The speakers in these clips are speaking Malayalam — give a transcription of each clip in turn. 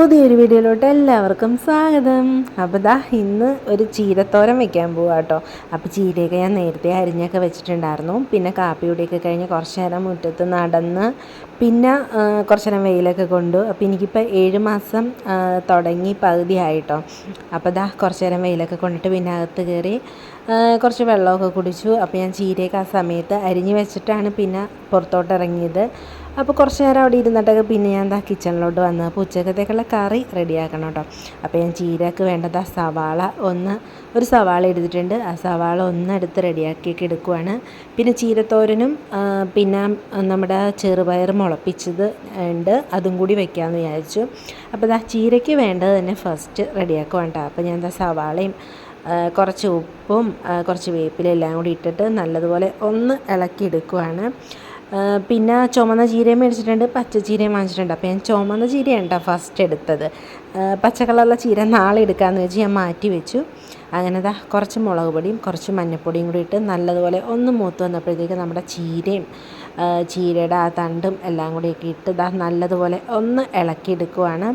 പുതിയൊരു വീഡിയോയിലോട്ട് എല്ലാവർക്കും സ്വാഗതം. അപ്പോൾ ദാ ഇന്ന് ഒരു ചീരത്തോരൻ വെക്കാൻ പോവാ കേട്ടോ അപ്പോൾ ചീരയൊക്കെ ഞാൻ നേരത്തെ അരിഞ്ഞൊക്കെ വെച്ചിട്ടുണ്ടായിരുന്നു. പിന്നെ കാപ്പി കുടിയൊക്കെ കഴിഞ്ഞ് കുറച്ച് നേരം മുറ്റത്ത് നടന്ന് പിന്നെ കുറച്ച് നേരം വെയിലൊക്കെ കൊണ്ടു അപ്പോൾ എനിക്കിപ്പോൾ ഏഴ് മാസം തുടങ്ങി പകുതി ആയിട്ടോ അപ്പോൾ ദാ കുറച്ച് നേരം വെയിലൊക്കെ കൊണ്ടിട്ട് പിന്നെ അകത്ത് കയറി കുറച്ച് വെള്ളമൊക്കെ കുടിച്ചു. അപ്പോൾ ഞാൻ ചീരയൊക്കെ ആ സമയത്ത് അരിഞ്ഞ് വെച്ചിട്ടാണ് പിന്നെ പുറത്തോട്ട് ഇറങ്ങിയത്. അപ്പോൾ കുറച്ച് നേരം അവിടെ ഇരുന്നിട്ടൊക്കെ പിന്നെ ഞാൻ എന്താ കിച്ചണിലോട്ട് വന്ന് അപ്പോൾ ഉച്ചക്കത്തേക്കുള്ള കറി റെഡിയാക്കണം കേട്ടോ. അപ്പോൾ ഞാൻ ചീരക്ക് വേണ്ടത് ആ സവാള ഒന്ന് ഒരു സവാള എടുത്തിട്ടുണ്ട്. ആ സവാള ഒന്ന് എടുത്ത് റെഡിയാക്കിയൊക്കെ എടുക്കുവാണ്. പിന്നെ ചീരത്തോരനും പിന്നെ നമ്മുടെ ചെറുപയർ മുളപ്പിച്ചത് ഉണ്ട്. അതും കൂടി വെക്കാമെന്ന് വിചാരിച്ചു. അപ്പോൾ ഇതാ ചീരയ്ക്ക് വേണ്ടത് തന്നെ ഫസ്റ്റ് റെഡിയാക്കുവാണ് കേട്ടോ. അപ്പോൾ ഞാൻ എന്താ സവാളയും കുറച്ച് ഉപ്പും കുറച്ച് വേപ്പിലെല്ലാം കൂടി ഇട്ടിട്ട് നല്ലതുപോലെ ഒന്ന് ഇളക്കി എടുക്കുവാണ് പിന്നെ ചുമന്ന ചീരയും മേടിച്ചിട്ടുണ്ട് പച്ച ചീരയും വാങ്ങിച്ചിട്ടുണ്ട്. അപ്പോൾ ഞാൻ ചുമന്ന ചീരയാണ് കേട്ടോ ഫസ്റ്റ് എടുത്തത് പച്ച കളറുള്ള ചീര നാളെ എടുക്കാമെന്ന് വെച്ച് ഞാൻ മാറ്റി വെച്ചു. അങ്ങനെ ദാ കുറച്ച് മുളക് പൊടിയും കുറച്ച് മഞ്ഞൾപ്പൊടിയും കൂടി ഇട്ട് നല്ലതുപോലെ ഒന്ന് മൂത്ത് വന്നപ്പോഴത്തേക്ക് നമ്മുടെ ചീരയും ചീരയുടെ ആ തണ്ടും എല്ലാം കൂടിയൊക്കെ ഇട്ട് ദാ നല്ലതുപോലെ ഒന്ന് ഇളക്കിയെടുക്കുവാണ്.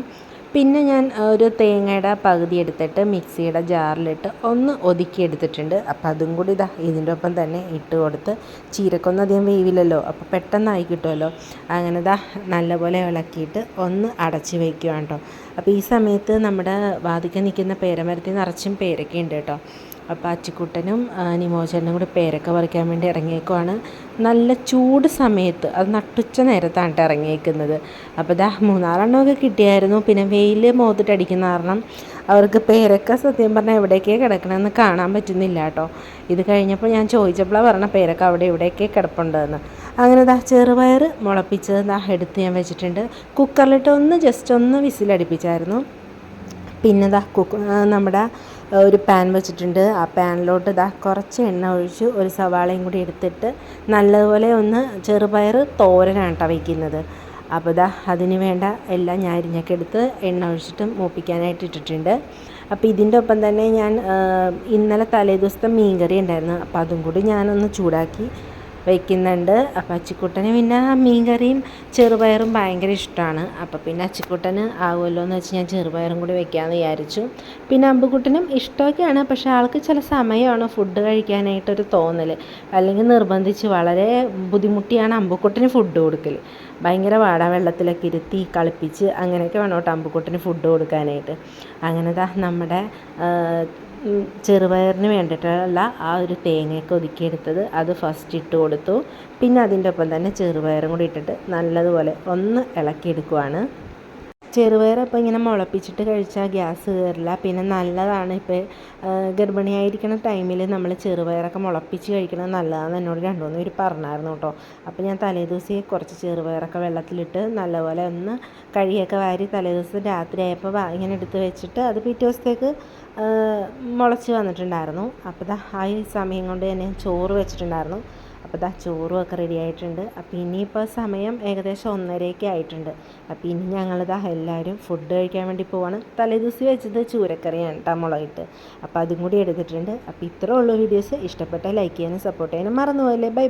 പിന്നെ ഞാൻ ഒരു തേങ്ങയുടെ പകുതി എടുത്തിട്ട് മിക്സിയുടെ ജാറിലിട്ട് ഒന്ന് ഒതുക്കി എടുത്തിട്ടുണ്ട് അപ്പോൾ അതും കൂടി ഇതാ ഇതിന്റെ ഒപ്പം തന്നെ ഇട്ട് കൊടുത്ത് ചീരക്കൊന്നും അധികം വേവില്ലല്ലോ. അപ്പോൾ പെട്ടെന്നായി കിട്ടുമല്ലോ. അങ്ങനെ ഇതാ നല്ലപോലെ ഇളക്കിയിട്ട് ഒന്ന് അടച്ച് വയ്ക്കുകയാണ് കേട്ടോ അപ്പോൾ ഈ സമയത്ത് നമ്മുടെ വാതിക്കൽ നിൽക്കുന്ന പേരമരത്തിൽ നിറച്ചും പേരൊക്കെ ഉണ്ട് കേട്ടോ അപ്പോൾ അച്ചിക്കുട്ടനും നിമോചനും കൂടി പേരൊക്കെ പറിക്കാൻ വേണ്ടി ഇറങ്ങിയേക്കുവാണ്. നല്ല ചൂട് സമയത്ത് അത് നട്ടുച്ച നേരത്താണ് ഇറങ്ങിയേക്കുന്നത്. അപ്പോൾ ഇതാ മൂന്നാലെണ്ണമൊക്കെ കിട്ടിയായിരുന്നു. പിന്നെ വെയിൽ മോതിട്ടടിക്കുന്ന കാരണം അവർക്ക് പേരക്ക സത്യം പറഞ്ഞാൽ എവിടേക്കേ കിടക്കണമെന്ന് കാണാൻ പറ്റുന്നില്ല കേട്ടോ ഇത് കഴിഞ്ഞപ്പോൾ ഞാൻ ചോദിച്ചപ്പോഴാണ് പറഞ്ഞ പേരക്ക അവിടെ ഇവിടെയൊക്കെ കിടപ്പുണ്ടെന്ന്. അങ്ങനെ ദാ ചെറുപയർ മുളപ്പിച്ചത് ദാ എടുത്ത് ഞാൻ വെച്ചിട്ടുണ്ട്. കുക്കറിലിട്ട് ഒന്ന് ജസ്റ്റ് ഒന്ന് വിസിലടിപ്പിച്ചായിരുന്നു. പിന്നെ ദാ കുക്ക് നമ്മുടെ ഒരു പാൻ വെച്ചിട്ടുണ്ട്. ആ പാനിലോട്ട് ദാ കുറച്ച് എണ്ണ ഒഴിച്ച് ഒരു സവാളയും കൂടി എടുത്തിട്ട് നല്ലതുപോലെ ഒന്ന് ചെറുപയർ തോരനാണ് കേട്ടോ വയ്ക്കുന്നത് അപ്പോൾ ദാ അതിന് വേണ്ട എല്ലാം ഞാൻ അരിഞ്ഞൊക്കെ എടുത്ത് എണ്ണ ഒഴിച്ചിട്ട് മൂപ്പിക്കാനായിട്ട് ഇട്ടിട്ടുണ്ട്. അപ്പോൾ ഇതിന്റെ ഒപ്പം തന്നെ ഞാൻ ഇന്നലെ തലേ ദിവസത്തെ മീൻകറി ഉണ്ടായിരുന്നു. അപ്പോൾ അതും കൂടി ഞാനൊന്ന് ചൂടാക്കി വയ്ക്കുന്നുണ്ട് അപ്പോൾ അച്ചിക്കുട്ടന് പിന്നെ മീൻകറിയും ചെറുപയറും ഭയങ്കര ഇഷ്ടമാണ് അപ്പോൾ പിന്നെ അച്ചിക്കുട്ടന് ആവുമല്ലോ എന്ന് വെച്ച് ഞാൻ ചെറുപയറും കൂടി വെക്കാമെന്ന് വിചാരിച്ചു. പിന്നെ അമ്പുക്കുട്ടനും ഇഷ്ടമൊക്കെയാണ്. പക്ഷേ ആൾക്ക് ചില സമയമാണ് ഫുഡ് കഴിക്കാനായിട്ടൊരു തോന്നൽ അല്ലെങ്കിൽ നിർബന്ധിച്ച് വളരെ ബുദ്ധിമുട്ടിയാണ് അമ്പുക്കുട്ടന് ഫുഡ് കൊടുക്കൽ ഭയങ്കര വാട വെള്ളത്തിലൊക്കെ ഇരുത്തി കളിപ്പിച്ച് അങ്ങനെയൊക്കെ വേണം കേട്ടോ അമ്പുക്കുട്ടന് ഫുഡ് കൊടുക്കാനായിട്ട്. അങ്ങനെ ദാ നമ്മുടെ ചെറുപയറിന് വേണ്ടിയിട്ടുള്ള ആ ഒരു തേങ്ങയൊക്കെ ഒതുക്കിയെടുത്തത് അത് ഫസ്റ്റ് ഇട്ട് കൊടുത്തു. പിന്നെ അതിന്റെ ഒപ്പം തന്നെ ചെറുപയറും കൂടി ഇട്ടിട്ട് നല്ലതുപോലെ ഒന്ന് ഇളക്കിയെടുക്കുവാണ്. ചെറുപയർ അപ്പോൾ ഇങ്ങനെ മുളപ്പിച്ചിട്ട് കഴിച്ചാൽ ഗ്യാസ് കയറില്ല പിന്നെ നല്ലതാണ് ഇപ്പോൾ ഗർഭിണിയായിരിക്കുന്ന ടൈമിൽ നമ്മൾ ചെറുപയറൊക്കെ മുളപ്പിച്ച് കഴിക്കുന്നത് നല്ലതാണെന്ന് എന്നോട് രണ്ടു മൂന്ന് പേര് പറഞ്ഞായിരുന്നു കേട്ടോ. അപ്പോൾ ഞാൻ തലേദിവസം കുറച്ച് ചെറുപയറൊക്കെ വെള്ളത്തിലിട്ട് നല്ലപോലെ ഒന്ന് കഴിയൊക്കെ വാരി തലേദിവസം രാത്രി ആയപ്പോൾ ഇങ്ങനെ എടുത്ത് വെച്ചിട്ട് അത് പിറ്റേ ദിവസത്തേക്ക് മുളച്ച് വന്നിട്ടുണ്ടായിരുന്നു. അപ്പോൾ ആ സമയം കൊണ്ട് തന്നെ ചോറ് വെച്ചിട്ടുണ്ടായിരുന്നു. അപ്പോൾ ദാ ചോറും ഒക്കെ റെഡി ആയിട്ടുണ്ട്. അപ്പോൾ ഇനിയിപ്പോൾ സമയം ഏകദേശം ഒന്നരയൊക്കെ ആയിട്ടുണ്ട്. അപ്പോൾ ഇനി ഞങ്ങളിതാ എല്ലാവരും ഫുഡ് കഴിക്കാൻ വേണ്ടി പോവാണ്. തലേദിവസം വെച്ചത് ചൂരക്കറിയാണ് കേട്ടോ മുളകിട്ട്. അപ്പോൾ അതും കൂടി എടുത്തിട്ടുണ്ട്. അപ്പോൾ ഇത്രേ ഉള്ളൂ വീഡിയോസ് ഇഷ്ടപ്പെട്ടാൽ ലൈക്ക് ചെയ്യാനും സപ്പോർട്ട് ചെയ്യാനും മറന്നു പോയല്ലേ ബൈ